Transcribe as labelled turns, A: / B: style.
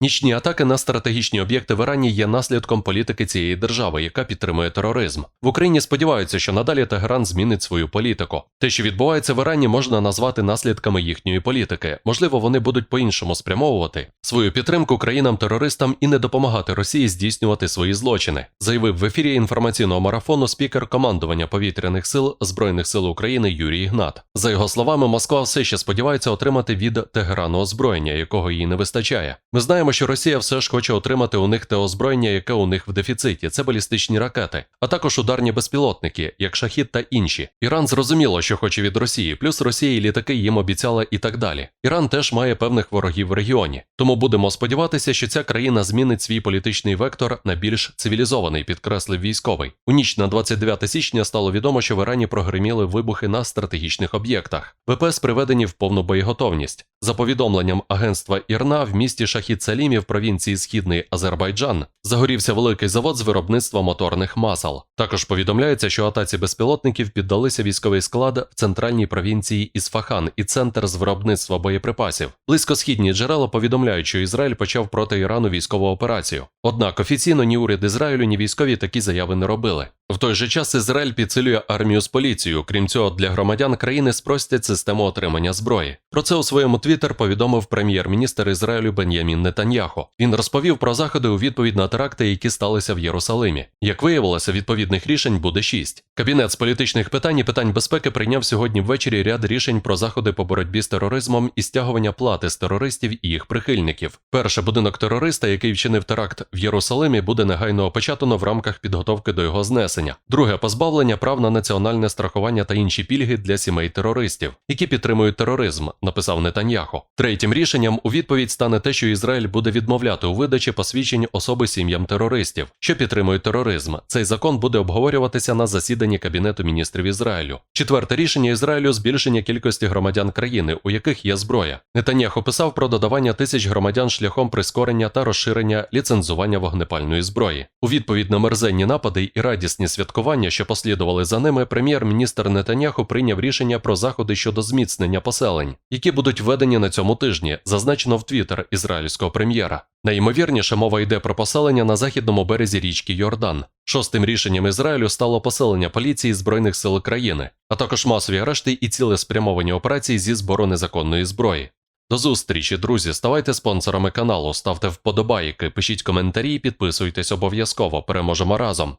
A: Нічні атаки на стратегічні об'єкти в Ірані є наслідком політики цієї держави, яка підтримує тероризм. В Україні сподіваються, що надалі Тегеран змінить свою політику. Те, що відбувається в Ірані, можна назвати наслідками їхньої політики. Можливо, вони будуть по-іншому спрямовувати свою підтримку країнам-терористам і не допомагати Росії здійснювати свої злочини, заявив в ефірі інформаційного марафону спікер командування повітряних сил Збройних сил України Юрій Ігнат. За його словами, Москва все ще сподівається отримати від Тегерану озброєння, якого їй не вистачає. Ми знаємо, що Росія все ж хоче отримати у них те озброєння, яке у них в дефіциті. Це балістичні ракети, а також ударні безпілотники, як шахід та інші. Іран зрозуміло, що хоче від Росії, плюс Росія і літаки їм обіцяла і так далі. Іран теж має певних ворогів в регіоні. Тому будемо сподіватися, що ця країна змінить свій політичний вектор на більш цивілізований, підкреслив військовий. У ніч на 29 січня стало відомо, що в Ірані прогреміли вибухи на стратегічних об'єктах. ВПС приведені в повну боєготовність. За повідомленням агентства Ірна в місті Шахід Салімі в провінції Східний Азербайджан загорівся великий завод з виробництва моторних масел. Також повідомляється, що атаці безпілотників піддалися військовий склад в центральній провінції Ісфахан і центр з виробництва боєприпасів. Близькосхідні джерела повідомляють, що Ізраїль почав проти Ірану військову операцію. Однак офіційно ні уряд Ізраїлю, ні військові такі заяви не робили. В той же час Ізраїль підсилює армію з поліцією. Крім цього, для громадян країни спростять систему отримання зброї. Про це у своєму твіттер повідомив прем'єр-міністр Ізраїлю Бен'ямін Нетаньяхо. Він розповів про заходи у відповідь на теракти, які сталися в Єрусалимі. Як виявилося, відповідних рішень буде шість. Кабінет з політичних питань і питань безпеки прийняв сьогодні ввечері ряд рішень про заходи по боротьбі з тероризмом і стягування плати з терористів і їх прихильників. Перше будинок терориста, який вчинив теракт в Єрусалимі, буде негайно опечатано в рамках підготовки до його знесення. Друге позбавлення прав на національне страхування та інші пільги для сімей терористів, які підтримують тероризм, написав Нетаньяхо. Третім рішенням у відповідь стане те, що Ізраїль буде відмовляти у видачі посвідчень особи сім'ям терористів, що підтримують тероризм. Цей закон буде обговорюватися на засіданні Кабінету міністрів Ізраїлю. Четверте рішення Ізраїлю збільшення кількості громадян країни, у яких є зброя. Нетаньяхо писав про додавання тисяч громадян шляхом прискорення та розширення ліцензування вогнепальної зброї. У відповідь на мерзенні напади і радісні святкування, що послідували за ними, прем'єр-міністр Нетаньяху прийняв рішення про заходи щодо зміцнення поселень, які будуть введені на цьому тижні, зазначено в Твіттер ізраїльського прем'єра. Найімовірніше мова йде про поселення на західному березі річки Йордан. Шостим рішенням Ізраїлю стало поселення поліції збройних сил країни, а також масові арешти і цілеспрямовані операції зі збору незаконної зброї. До зустрічі, друзі. Ставайте спонсорами каналу, ставте вподобайки, пишіть коментарі, підписуйтесь обов'язково. Переможемо разом.